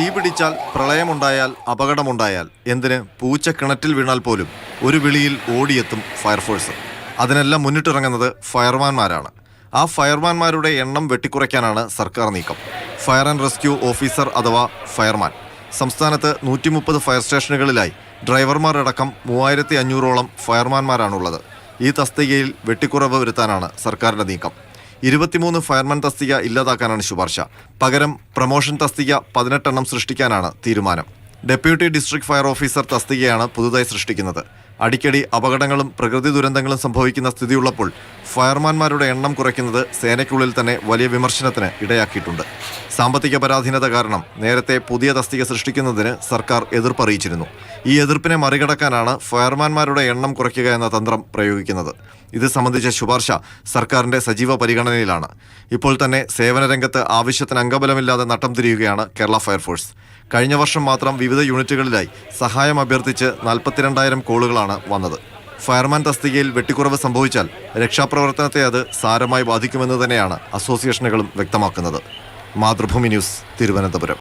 തീ പിടിച്ചാൽ പ്രളയമുണ്ടായാൽ അപകടമുണ്ടായാൽ എന്തിന്? പൂച്ച കിണറ്റിൽ വീണാൽ പോലും ഒരു വിളിയിൽ ഓടിയെത്തും ഫയർഫോഴ്സ്. അതിനെല്ലാം മുന്നിട്ടിറങ്ങുന്നത് ഫയർമാൻമാരാണ്. ആ ഫയർമാൻമാരുടെ എണ്ണം വെട്ടിക്കുറയ്ക്കാനാണ് സർക്കാർ നീക്കം. ഫയർ ആൻഡ് റെസ്ക്യൂ ഓഫീസർ അഥവാ ഫയർമാൻ. സംസ്ഥാനത്ത് നൂറ്റി മുപ്പത് ഫയർ സ്റ്റേഷനുകളിലായി ഡ്രൈവർമാരടക്കം മൂവായിരത്തി അഞ്ഞൂറോളം ഫയർമാൻമാരാണുള്ളത്. ഈ തസ്തികയിൽ വെട്ടിക്കുറവ് വരുത്താനാണ് സർക്കാരിന്റെ നീക്കം. ഇരുപത്തിമൂന്ന് ഫയർമാൻ തസ്തിക ഇല്ലാതാക്കാനാണ് ശുപാർശ. പകരം പ്രമോഷൻ തസ്തിക പതിനെട്ടെണ്ണം സൃഷ്ടിക്കാനാണ് തീരുമാനം. ഡെപ്യൂട്ടി ഡിസ്ട്രിക്ട് ഫയർ ഓഫീസർ തസ്തികയാണ് പുതുതായി സൃഷ്ടിക്കുന്നത്. അടിക്കടി അപകടങ്ങളും പ്രകൃതി ദുരന്തങ്ങളും സംഭവിക്കുന്ന സ്ഥിതിയുള്ളപ്പോൾ ഫയർമാൻമാരുടെ എണ്ണം കുറയ്ക്കുന്നത് സേനയ്ക്കുള്ളിൽ തന്നെ വലിയ വിമർശനത്തിന് ഇടയാക്കിയിട്ടുണ്ട്. സാമ്പത്തിക പരാധീനത കാരണം നേരത്തെ പുതിയ തസ്തിക സൃഷ്ടിക്കുന്നതിന് സർക്കാർ എതിർപ്പറിയിച്ചിരുന്നു. ഈ എതിർപ്പിനെ മറികടക്കാനാണ് ഫയർമാൻമാരുടെ എണ്ണം കുറയ്ക്കുക എന്ന തന്ത്രം പ്രയോഗിക്കുന്നത്. ഇത് സംബന്ധിച്ച ശുപാർശ സർക്കാരിന്റെ സജീവ പരിഗണനയിലാണ്. ഇപ്പോൾ തന്നെ സേവന രംഗത്ത് ആവശ്യത്തിന് അംഗബലമില്ലാതെ നട്ടം തിരിയുകയാണ് കേരള ഫയർഫോഴ്സ്. കഴിഞ്ഞ വർഷം മാത്രം വിവിധ യൂണിറ്റുകളിലായി സഹായം അഭ്യർത്ഥിച്ച് നാൽപ്പത്തിരണ്ടായിരം കോളുകളാണ് വന്നത്. ഫയർമാൻ തസ്തികയിൽ വെട്ടിക്കുറവ് സംഭവിച്ചാൽ രക്ഷാപ്രവർത്തനത്തെ അത് സാരമായി ബാധിക്കുമെന്ന് തന്നെയാണ് അസോസിയേഷനുകളും വ്യക്തമാക്കുന്നത്. മാതൃഭൂമി ന്യൂസ് തിരുവനന്തപുരം.